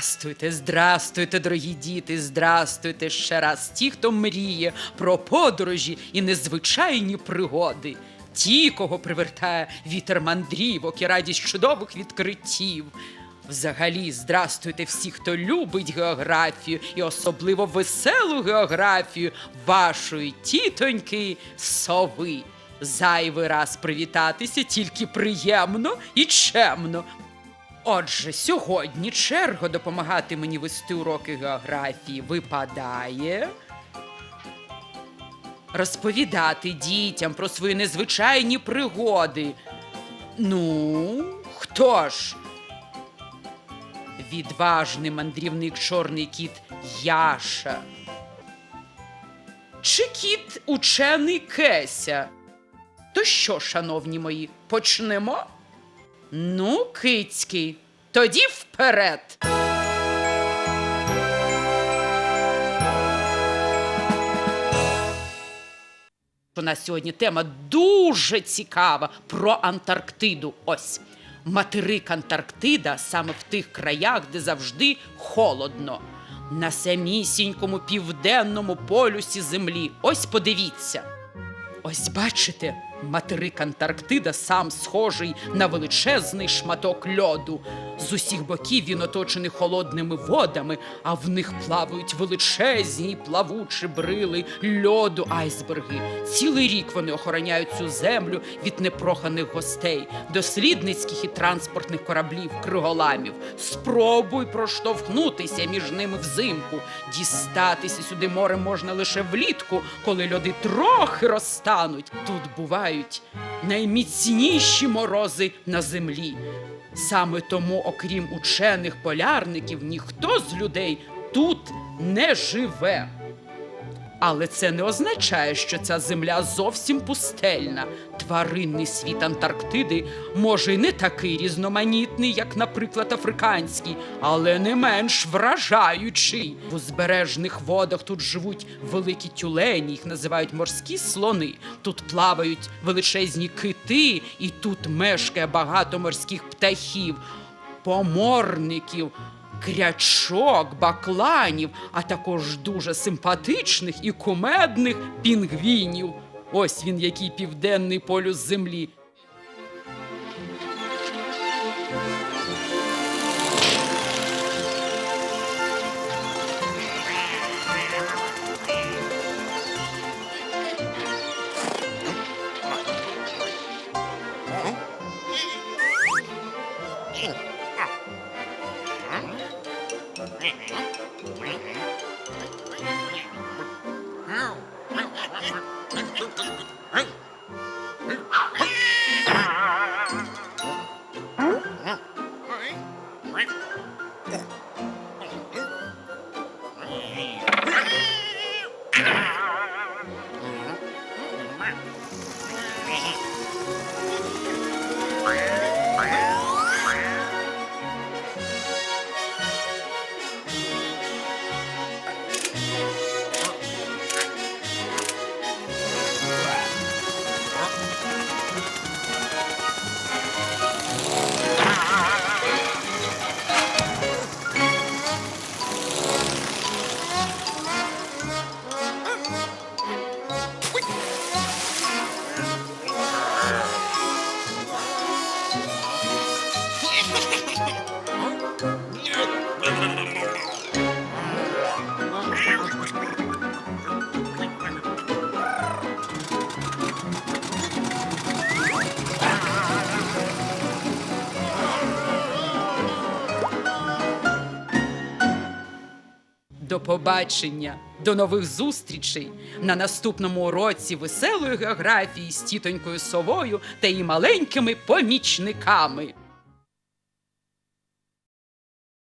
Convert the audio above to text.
Здрастуйте, здрастуйте, дорогі діти, здрастуйте ще раз. Ті, хто мріє про подорожі і незвичайні пригоди. Ті, кого привертає вітер мандрівок і радість чудових відкриттів. Взагалі, здрастуйте всі, хто любить географію і особливо веселу географію вашої тітоньки сови. Зайвий раз привітатися тільки приємно і чемно. Отже, сьогодні черга допомагати мені вести уроки географії випадає. Розповідати дітям про свої незвичайні пригоди. Ну, хто ж? Відважний мандрівник чорний кіт Яша. Чи кіт учений Кеся? То що, шановні мої, почнемо? Ну, кицький, тоді вперед. У нас сьогодні тема дуже цікава про Антарктиду. Ось материк Антарктида саме в тих краях, де завжди холодно. На самісінькому південному полюсі землі. Ось подивіться. Ось бачите, материк Антарктида сам схожий на величезний шматок льоду. З усіх боків він оточений холодними водами, а в них плавають величезні плавучі брили льоду айсберги. Цілий рік вони охороняють цю землю від непроханих гостей, дослідницьких і транспортних кораблів, криголамів. Спробуй проштовхнутися між ними взимку. Дістатися сюди морем можна лише влітку, коли льоди трохи розтануть. Тут бувають найміцніші морози на землі. Саме тому, окрім учених полярників, ніхто з людей тут не живе. Але це не означає, що ця земля зовсім пустельна. Тваринний світ Антарктиди може й не такий різноманітний, як, наприклад, африканський, але не менш вражаючий. В узбережних водах тут живуть великі тюлені, їх називають морські слони. Тут плавають величезні кити, і тут мешкає багато морських птахів, поморників крячок, бакланів, а також дуже симпатичних і кумедних пінгвінів. Ось він, який південний полюс землі. Yeah. До побачення, до нових зустрічей на наступному уроці веселої географії з тітонькою совою та її маленькими помічниками.